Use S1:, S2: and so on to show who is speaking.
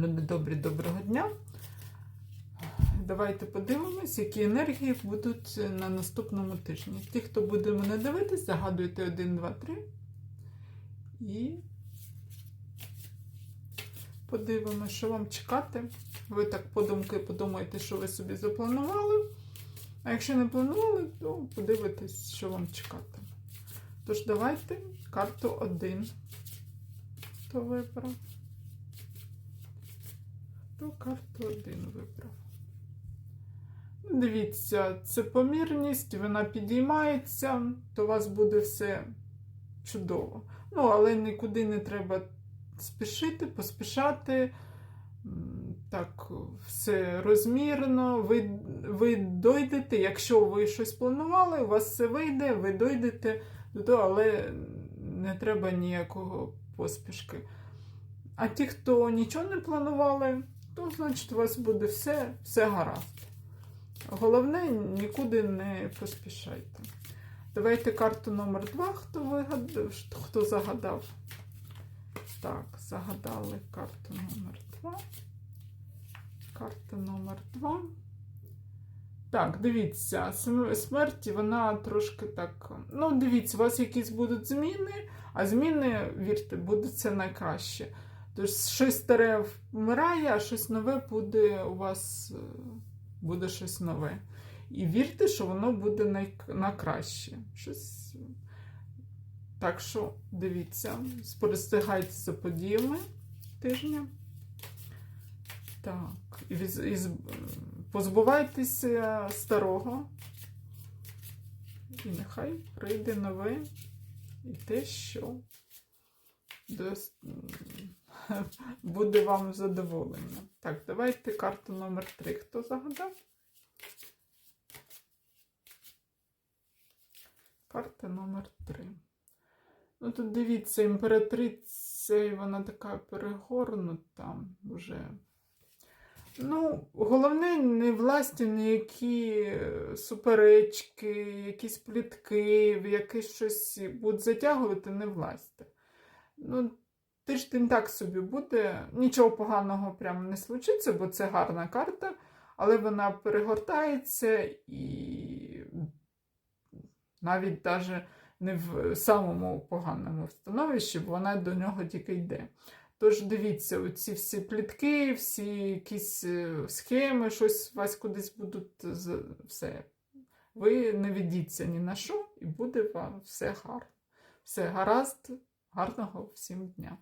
S1: Люди добрі, доброго дня. Давайте подивимось, які енергії будуть на наступному тижні. Ті, хто буде мене дивитись, загадуйте 1, 2, 3. І подивимося, що вам чекати. Ви так подумки подумайте, що ви собі запланували. А якщо не планували, то подивитесь, що вам чекати. Тож, давайте карту 1. Хто вибрав? То карту 1 вибрав. Дивіться, це помірність, вона підіймається, то у вас буде все чудово. Ну, але нікуди не треба спішити, поспішати. Так, все розмірно. Ви, ви дойдете, якщо ви щось планували, у вас все вийде, ви дойдете до того, але не треба ніякого поспішки. А ті, хто нічого не планували, то значить у вас буде все, все гаразд. Головне, нікуди не поспішайте. Давайте карту номер 2, хто вигадав, хто загадав. Так, загадали карту номер 2. Карта номер 2. Так, дивіться, смерті вона трошки так. Ну, дивіться, у вас якісь будуть зміни, а зміни, вірте, будуть це найкраще. Тож щось старе вмирає, а щось нове буде у вас е, буде щось нове. І вірте, що воно буде най... на краще. Щось... Так що дивіться, спостерігайте за подіями тижня. Так, і, і позбувайтеся старого. І нехай прийде нове і те, що м, буде вам задоволення. Так, давайте карту номер 3. Хто загадав? Карта номер 3. Ну, тут дивіться, імператриця, вона така перегорнута вже. Ну, головне, не власті ніякі е, суперечки, якісь плітки, в якесь щось будуть затягувати, не власти. Ну, тиждень так собі буде. Нічого поганого прямо не случиться, бо це гарна карта, але вона перегортається і навіть даже не в самому поганому становищі, бо вона до нього тільки йде. Тож дивіться, ці всі плітки, всі якісь е, схеми, щось вас кудись будуть все. Ви не ведіться ні на що, і буде вам все гарно. Все гаразд, гарного всім дня.